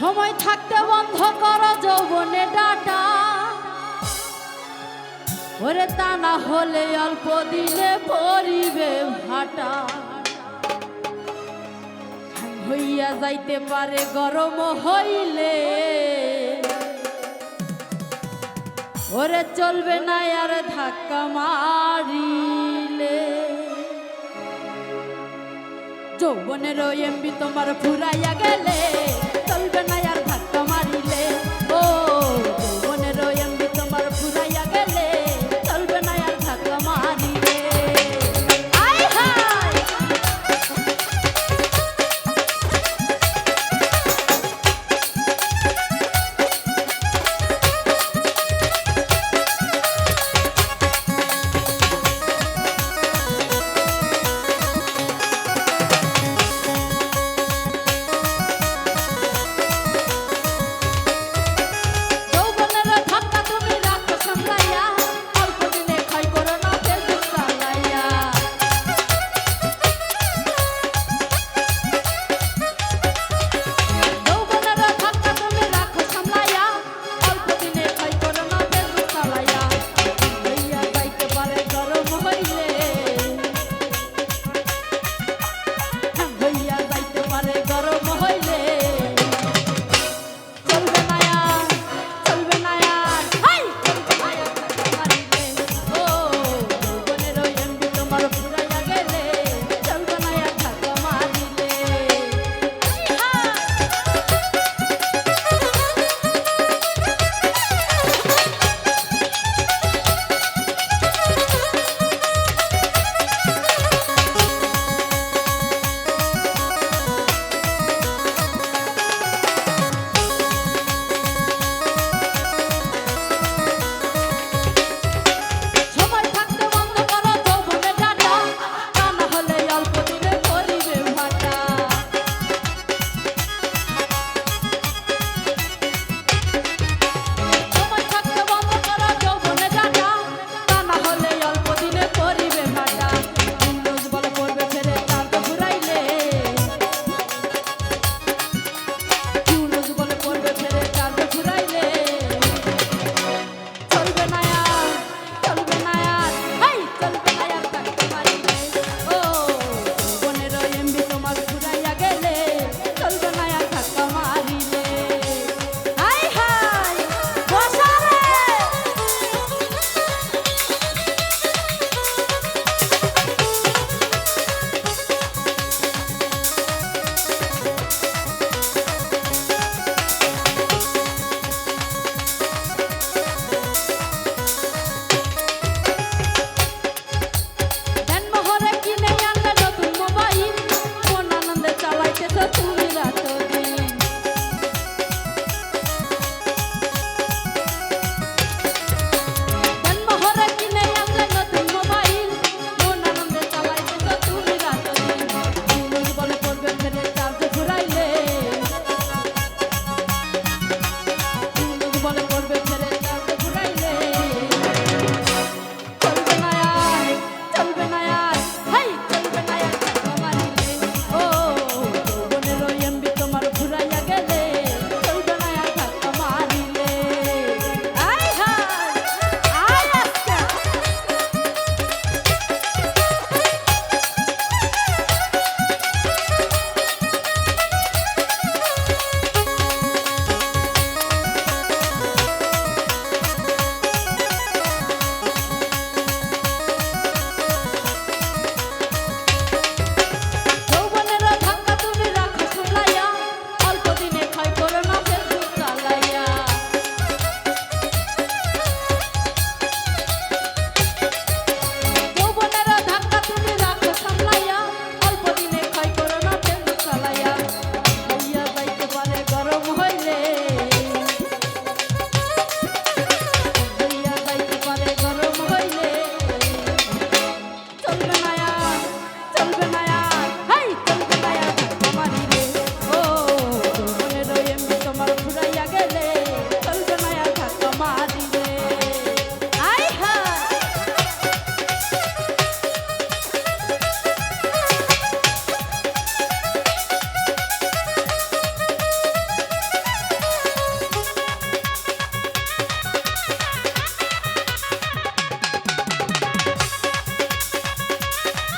সময় থাকতে বন্ধ করো যৌবনে ডাটা। ওরে তা না হলে অল্প দিলে পরিবে ভাটা। হইয়া যাইতে পারে, গরম হইলে। ওরে চলবে না আর ধাক্কা মারিলে। যৌবনের এমবি তোমার ফুরাইয়া গেলে।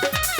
Bye.